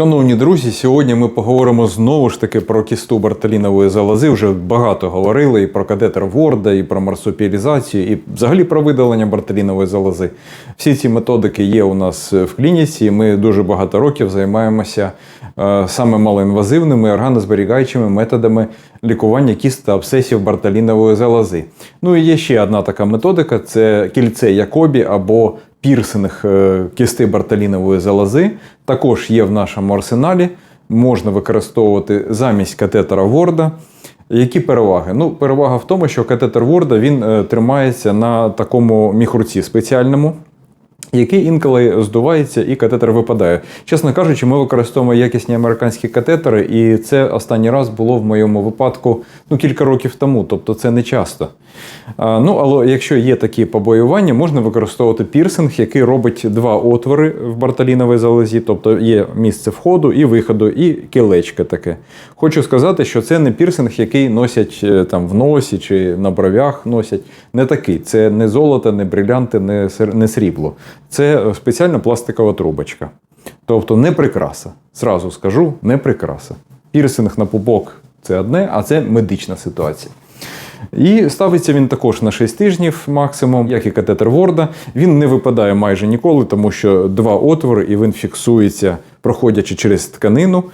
Шановні друзі, сьогодні ми поговоримо знову ж таки про кісту бартолінової залози. Вже багато говорили і про катетер Ворда, і про марсупіалізацію, і взагалі про видалення бартолінової залози. Всі ці методики є у нас в клініці. Ми дуже багато років займаємося е, саме малоінвазивними органозберігаючими методами лікування кіст та абсцесів бартолінової залози. Ну і є ще одна така методика: це кільце Якобі або пірсинг е, кісти бартолінової залози також є в нашому арсеналі. Можна використовувати замість катетера Ворда. Які переваги? Ну, перевага в тому, що катетер Ворда він е, тримається на такому міхурці спеціальному, який інколи здувається і катетер випадає. Чесно кажучи, ми використовуємо якісні американські катетери, і це останній раз було в моєму випадку ну, кілька років тому, тобто це не часто. А, ну, але якщо є такі побоювання, можна використовувати пірсинг, який робить два отвори в бартоліновій залозі, тобто є місце входу і виходу, і кілечко таке. Хочу сказати, що це не пірсинг, який носять е, там в носі чи на бровях носять. Не такий. Це не золото, не брилянти, не срібло. Це спеціальна пластикова трубочка. Тобто не прикраса. Зразу скажу, не прикраса. Пірсинг на пупок це одне, а це медична ситуація. І ставиться він також на 6 тижнів максимум, як і катетер Ворда. Він не випадає майже ніколи, тому що два отвори, і він фіксується, проходячи через тканину.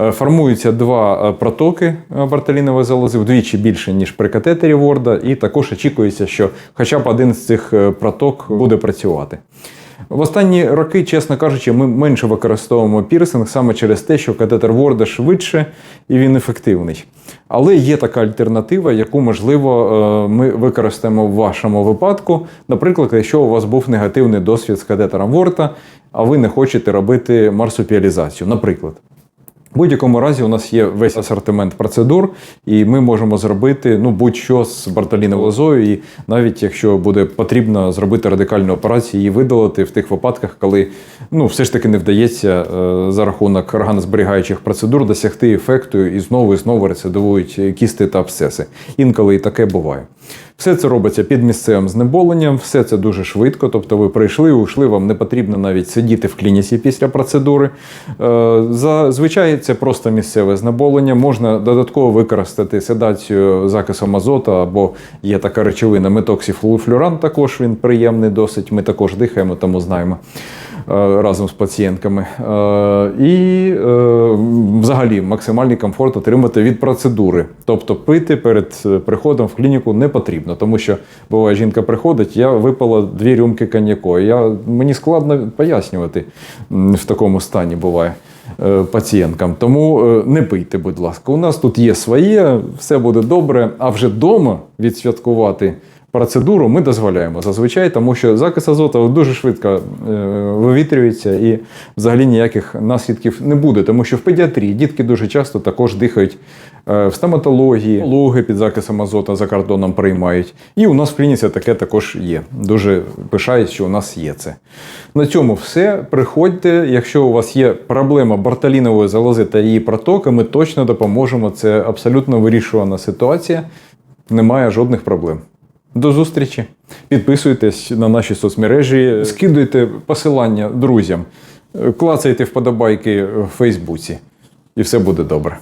Е, Формуються два е, протоки е, бартолінової залози вдвічі більше, ніж при катетері Ворда, і також очікується, що хоча б один з цих проток буде працювати. В останні роки, чесно кажучи, ми менше використовуємо пірсинг саме через те, що катетер Ворда швидше і він ефективний. Але є така альтернатива, яку, можливо, е, ми використаємо в вашому випадку. Наприклад, якщо у вас був негативний досвід з катетером Ворта, а ви не хочете робити марсупіалізацію, наприклад. В будь-якому разі у нас є весь асортимент процедур, і ми можемо зробити ну, будь-що з бартоліновою лозою, і навіть якщо буде потрібно зробити радикальну операцію, її видалити в тих випадках, коли ну, все ж таки не вдається е, за рахунок органозберігаючих процедур досягти ефекту і знову і знову рецидивують кісти та абсцеси. Інколи і таке буває. Все це робиться під місцевим знеболенням, все це дуже швидко. Тобто ви прийшли, ушли, вам не потрібно навіть сидіти в клініці після процедури. Е, Зазвичай це просто місцеве знеболення. Можна додатково використати седацію закисом азоту або є така речовина метоксіфлуфлюран, також він приємний досить. Ми також дихаємо, тому знаємо разом з пацієнтками. Е, І е, взагалі максимальний комфорт отримати від процедури. Тобто пити перед е, приходом в клініку не потрібно, тому що буває, жінка приходить, я випила дві рюмки коньяку. Я, мені складно пояснювати в такому стані буває е, пацієнткам. Тому е, не пийте, будь ласка. У нас тут є своє, все буде добре, а вже вдома відсвяткувати. Процедуру ми дозволяємо зазвичай, тому що закис азоту дуже швидко е, вивітрюється і взагалі ніяких наслідків не буде. Тому що в педіатрії дітки дуже часто також дихають е, в стоматології, луги під закисом азоту за кордоном приймають. І у нас в клініці таке також є. Дуже пишаюсь, що у нас є це. На цьому все. Приходьте, якщо у вас є проблема бартолінової залози та її протоки, ми точно допоможемо. Це абсолютно вирішувана ситуація. Немає жодних проблем. До зустрічі. Підписуйтесь на наші соцмережі, скидуйте посилання друзям, клацайте вподобайки в Фейсбуці, і все буде добре.